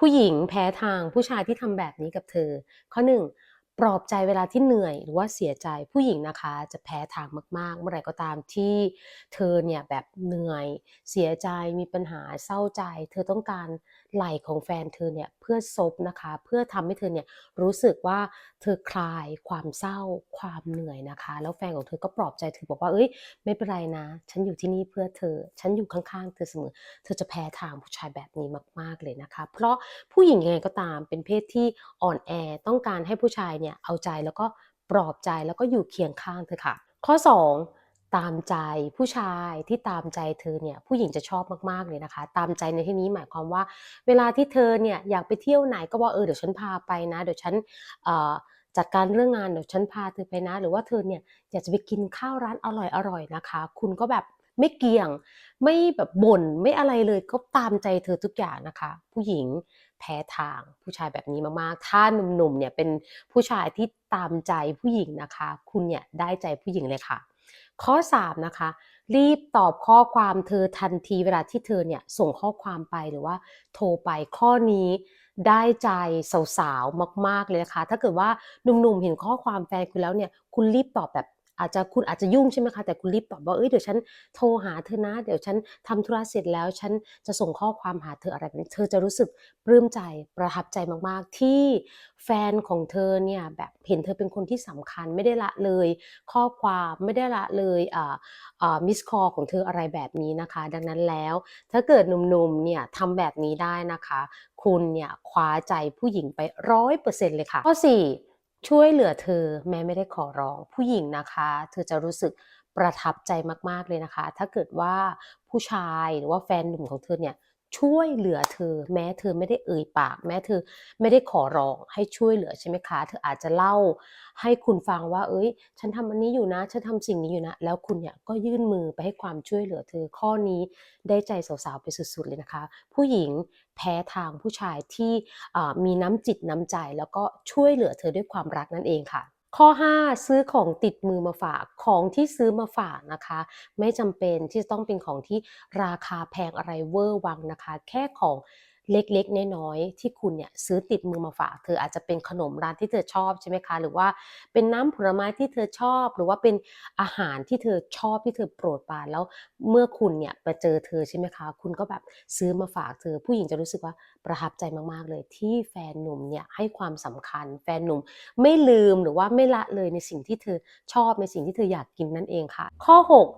ผู้หญิงแพ้ทางผู้ชายที่ทำแบบนี้กับเธอ ข้อหนึ่ง ปลอบใจเวลาที่เหนื่อยหรือว่าเสียใจผู้หญิงนะคะ จะแพ้ทางมาก ๆ เมื่อไหร่ก็ตามที่เธอเนี่ยแบบเหนื่อยเสียใจมีปัญหาเศร้าใจ เธอต้องการไหลของแฟนเธอเนี่ยเพื่อซบนะคะ เพื่อทำให้เธอเนี่ยรู้สึกว่าเธอคลายความเศร้าความเหนื่อยนะคะ แล้วแฟนของเธอก็ปลอบใจเธอบอกว่าเอ้ยไม่เป็นไรนะ ฉันอยู่ที่นี่เพื่อเธอ ฉันอยู่ข้างๆ เธอเสมอ เธอจะแพ้ทางผู้ชายแบบนี้มาก ๆเลยนะคะ เพราะผู้หญิงยังไงก็ตามเป็นเพศที่อ่อนแอต้องการให้ผู้ชายเนี่ยเอาใจแล้วก็ปลอบใจแล้วก็อยู่เคียงข้างเธอค่ะ ข้อ 2 ตามใจผู้ชายที่ตามใจเธอเนี่ยผู้หญิงจะชอบมากๆเลยนะคะ ตามใจในที่นี้หมายความว่า เวลาที่เธอเนี่ยอยากไปเที่ยวไหนก็บอกเออเดี๋ยวฉันพาไปนะ เดี๋ยวฉันเอ่อจัดการเรื่องงานเดี๋ยวฉันพาเธอไปนะ หรือว่าเธอเนี่ยอยากจะไปกินข้าวร้านอร่อยๆนะคะ คุณก็แบบ ไม่เกี่ยง ไม่แบบบ่นไม่อะไรเลยก็ตามใจเธอทุกอย่างนะคะ ผู้หญิงแพ้ทางผู้ชายแบบนี้มากๆ ถ้าหนุ่มๆเนี่ยเป็นผู้ชายที่ตามใจผู้หญิงนะคะ คุณเนี่ยได้ใจผู้หญิงเลยค่ะ ข้อ 3 นะคะ รีบตอบข้อความเธอทันทีเวลาที่เธอเนี่ยส่งข้อความไปหรือว่าโทรไปข้อนี้ได้ใจสาวๆมาก ๆเลยนะคะ ถ้าเกิดว่าหนุ่มๆเห็นข้อความแฟนคุณแล้วเนี่ยคุณรีบตอบแบบ อาจจะคุณอาจจะยุ่งใช่ไหมคะแต่คุณรีบตอบว่าเอ้ยเดี๋ยวฉันโทรหาเธอนะ เดี๋ยวฉันทำธุระเสร็จแล้ว ฉันจะส่งข้อความหาเธออะไรแบบนี้เธอจะรู้สึกปลื้มใจประทับใจมากๆ ที่แฟนของเธอเนี่ยแบบเห็นเธอเป็นคนที่สำคัญไม่ได้ละเลย ข้อความไม่ได้ละเลยอ่ามิสคอของเธออะไรแบบนี้นะคะ ดังนั้นแล้ว ถ้าเกิดหนุ่มๆเนี่ยทำแบบนี้ได้นะคะ คุณเนี่ยคว้าใจผู้หญิงไปร้อยเปอร์เซ็นต์เลยค่ะ ข้อ 4 ช่วยเหลือเธอแม้ไม่ได้ขอร้อง ผู้หญิงนะคะ เธอจะรู้สึกประทับใจมากๆเลยนะคะ ถ้าเกิดว่าผู้ชายหรือว่าแฟนหนุ่มของเธอเนี่ย ช่วยเหลือเธอ แม้เธอไม่ได้เอ่ยปาก แม้เธอไม่ได้ขอร้องให้ช่วยเหลือใช่ไหมคะ เธออาจจะเล่าให้คุณฟังว่า เอ้ย ฉันทำอันนี้อยู่นะ ฉันทำสิ่งนี้อยู่นะ แล้วคุณเนี่ยก็ยื่นมือไปให้ความช่วยเหลือเธอข้อนี้ได้ใจสาวๆไปสุดๆเลยนะคะ ผู้หญิงแพ้ทางผู้ชายที่มีน้ำจิตน้ำใจ แล้วก็ช่วยเหลือเธอด้วยความรักนั่นเองค่ะ ข้อ 5 ซื้อของติดมือมาฝากของที่ซื้อมาฝากนะคะ ไม่จำเป็นที่จะต้องเป็นของที่ราคาแพงอะไรเวอร์วังนะคะ แค่ของเล็กๆน้อยๆที่คุณเนี่ยซื้อติดมือมาฝากเธออาจจะเป็นขนมร้านที่เธอชอบใช่ไหมคะ หรือว่าเป็นน้ำผลไม้ที่เธอชอบ หรือว่าเป็นอาหารที่เธอชอบที่เธอโปรดปรานแล้วเมื่อคุณเนี่ยไปเจอเธอใช่ไหมคะ คุณก็แบบซื้อมาฝากเธอ ผู้หญิงจะรู้สึกว่าประทับใจมากๆเลยที่แฟนหนุ่มเนี่ยให้ความสำคัญ แฟนหนุ่มไม่ลืมหรือว่าไม่ละเลยในสิ่งที่เธอชอบในสิ่งที่เธออยากกินนั่นเองค่ะ ข้อ 6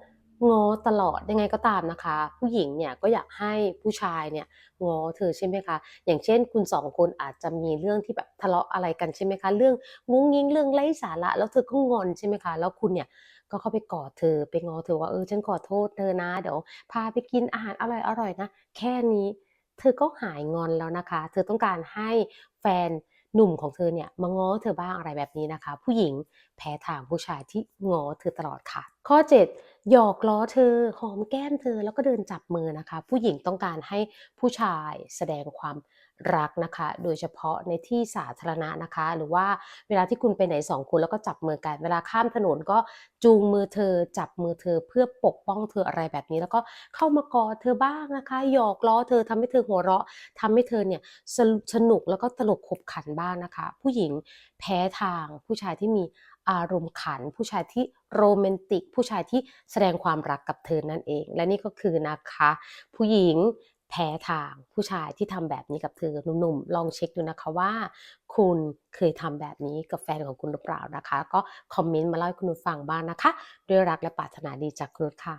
ง้อตลอดยังไงก็ตามนะคะ ผู้หญิงเนี่ยก็อยากให้ผู้ชายเนี่ยง้อเธอใช่ไหมคะ อย่างเช่นคุณสองคนอาจจะมีเรื่องที่แบบทะเลาะอะไรกันใช่ไหมคะ เรื่องงุ้งงิ้งเรื่องไร้สาระแล้วเธอก็งอนใช่ไหมคะ แล้วคุณเนี่ยก็เข้าไปกอดเธอไปง้อเธอว่าเออฉันขอโทษเธอนะเดี๋ยวพาไปกินอาหารอร่อยๆนะแค่นี้ เธอก็หายงอนแล้วนะคะ เธอต้องการให้แฟนหนุ่มของเธอเนี่ยมาง้อเธอบ้างอะไรแบบนี้นะคะ ผู้หญิงแพ้ทางผู้ชายที่ง้อเธอตลอดค่ะ ข้อ 7 หยอกล้อเธอหอมแก้มเธอแล้วก็เดินจับมือนะคะ ผู้หญิงต้องการให้ผู้ชายแสดงความ รักนะคะ โดยเฉพาะในที่สาธารณะนะคะ หรือว่าเวลาที่คุณไปไหนสองคนแล้วก็จับมือกัน เวลาข้ามถนนก็จูงมือเธอ จับมือเธอเพื่อปกป้องเธออะไรแบบนี้ แล้วก็เข้ามากอดเธอบ้างนะคะหยอกล้อเธอทำให้เธอหัวเราะทำให้เธอเนี่ยสนุสนุกแล้วก็ตลกขบขันบ้างนะคะ ผู้หญิงแพ้ทางผู้ชายที่มีอารมณ์ขัน ผู้ชายที่โรแมนติก ผู้ชายที่แสดงความรักกับเธอนั่นเอง และนี่ก็คือนะคะ ผู้หญิง แพ้ทางผู้ชายที่ทำแบบนี้กับเธอหนุ่มๆลองเช็คดูนะคะว่า คุณเคยทำแบบนี้กับแฟนของคุณหรือเปล่านะคะ ก็คอมเมนต์มาเล่าให้คุณนุชฟังบ้างนะคะ ด้วยรักและปรารถนาดีจากคุณค่ะ